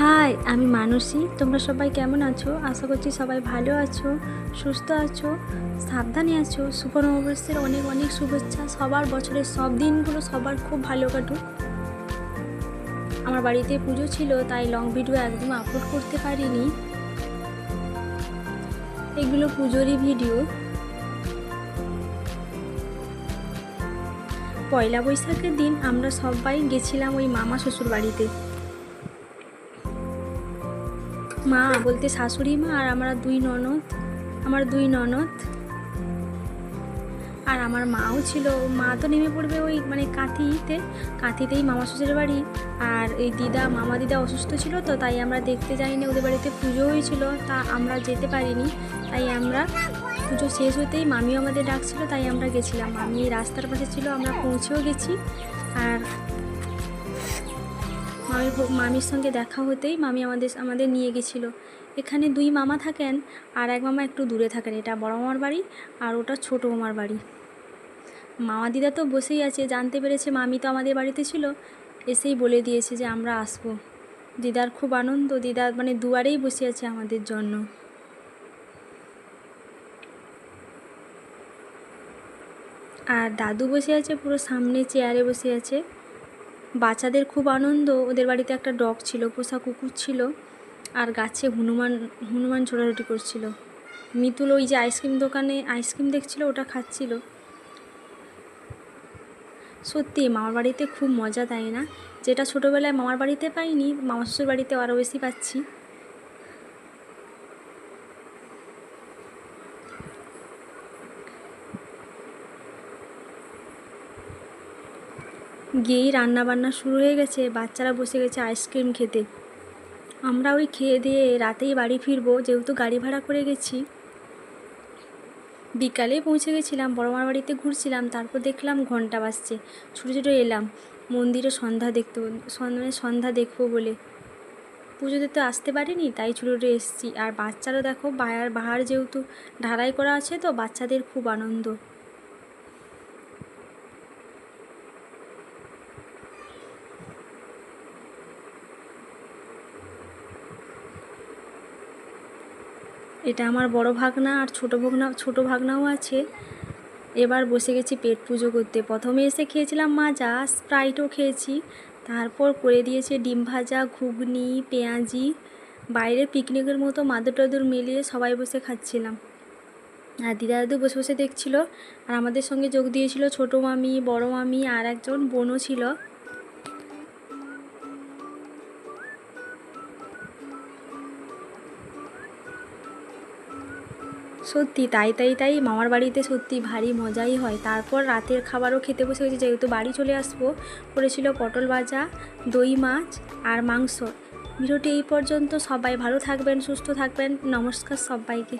High, আমি মানসী। তোমরা সবাই কেমন আছো? আশা করছি সবাই ভালো আছো, সুস্থ আছো, সাবধানে আছো। শুভ নববর্ষের অনেক অনেক শুভেচ্ছা। সবার বছরের সব দিনগুলো সবার খুব ভালো কাটুক। আমার বাড়িতে পুজো ছিল, তাই লং ভিডিও একদম আপলোড করতে পারিনি। এগুলো পুজোরই ভিডিও পয়লা বৈশাখের দিন আমরা সবাই গেছিলাম ওই মামা শ্বশুর বাড়িতে মা, বলতে শাশুড়ি মা আর আমার দুই ননদ, আমার দুই ননদ আর আমার মাও ছিল। মা তো নেমে পড়বে ওই মানে কাঁথিতে, কাঁথিতেই মামা শ্বশুর বাড়ি। আর এই দিদা, মামা দিদা অসুস্থ ছিল তো, তাই আমরা দেখতে যাইনি, ওদের বাড়িতে পুজো হয়েছিল, তা আমরা যেতে পারিনি। তাই আমরা পুজো শেষ হতেই মামিও আমাদের ডাকছিল, তাই আমরা গেছিলাম। মামি রাস্তার পাশে ছিল, আমরা পৌঁছেও গেছি। আর মামির ব- মামির সঙ্গে দেখা হতেই মামি আমাদের আমাদের নিয়ে গেছিল। এখানে দুই মামা থাকেন আর এক মামা একটু দূরে থাকেন। এটা বড় মামার বাড়ি আর ওটা ছোট মামার বাড়ি। মামা দিদা তো বসেই আছে, জানতে পেরেছে মামি তো আমাদের বাড়িতে ছিল। এসেই বলে দিয়েছে যে আমরা আসব। দিদার খুব আনন্দ, দিদা মানে দুয়ারেই বসে আছে আমাদের জন্য। আর দাদু বসে আছে, পুরো সামনে চেয়ারে বসে আছে। বাচ্চাদের খুব আনন্দ। ওদের বাড়িতে একটা ডগ ছিল, পোষা কুকুর ছিল, আর গাছে হনুমান হনুমান ছোটাছুটি করছিল। মিতুল ওই যে আইসক্রিম দোকানে আইসক্রিম দেখছিল, ওটা খাচ্ছিল। সত্যি, মামার বাড়িতে খুব মজা দেয় না? যেটা ছোটোবেলায় মামার বাড়িতে পাইনি মামা শ্বশুর বাড়িতে আরও বেশি পাচ্ছি। গিয়েই রান্না বান্না শুরু হয়ে গেছে, বাচ্চারা বসে গেছে আইসক্রিম খেতে। আমরা ওই খেয়ে দিয়ে রাতেই বাড়ি ফিরবো, যেহেতু গাড়ি ভাড়া করে গেছি। বিকালে পৌঁছে গেছিলাম, বড় বড়মার বাড়িতে ঘুরছিলাম, তারপর দেখলাম ঘণ্টা বাজছে। ছুটো ছুটো এলাম, মন্দিরে সন্ধ্যা দেখতে মানে সন্ধ্যা দেখব বলে। পুজোতে তো আসতে পারিনি, তাই ছুটো ছুটো এসেছি। আর বাচ্চারা দেখো বাহার বাহার যেহেতু ঢালাই করা আছে তো, বাচ্চাদের খুব আনন্দ। এটা আমার বড় ভাগনা আর ছোট ভাগনা, ছোট ভাগনাও আছে। এবার বসে গেছি পেট পুজো করতে। প্রথমে এসে খেয়েছিলাম মাজা, স্প্রাইটও খেয়েছি। তারপর করে দিয়েছে ডিম ভাজা, ঘুগনি, পেঁয়াজি। বাইরে পিকনিকের মতো মাদুর টাদুর মিলিয়ে সবাই বসে খাচ্ছিলাম। আর দিদা দাদু বসে বসে দেখছিল আর আমাদের সঙ্গে যোগ দিয়েছিল ছোট মামি, বড় মামি আর একজন বোনও ছিল। সত্যি, তাই তাই তাই মামার বাড়িতে সত্যি ভারী মজাই হয়। তারপর রাতের খাবারও খেতে বসে হয়েছে, যেহেতু বাড়ি চলে আসব। করেছিল পটল ভাজা, দই মাছ আর মাংস। ভিডিওটি এই পর্যন্ত। সবাই ভালো থাকবেন, সুস্থ থাকবেন। নমস্কার সবাইকে।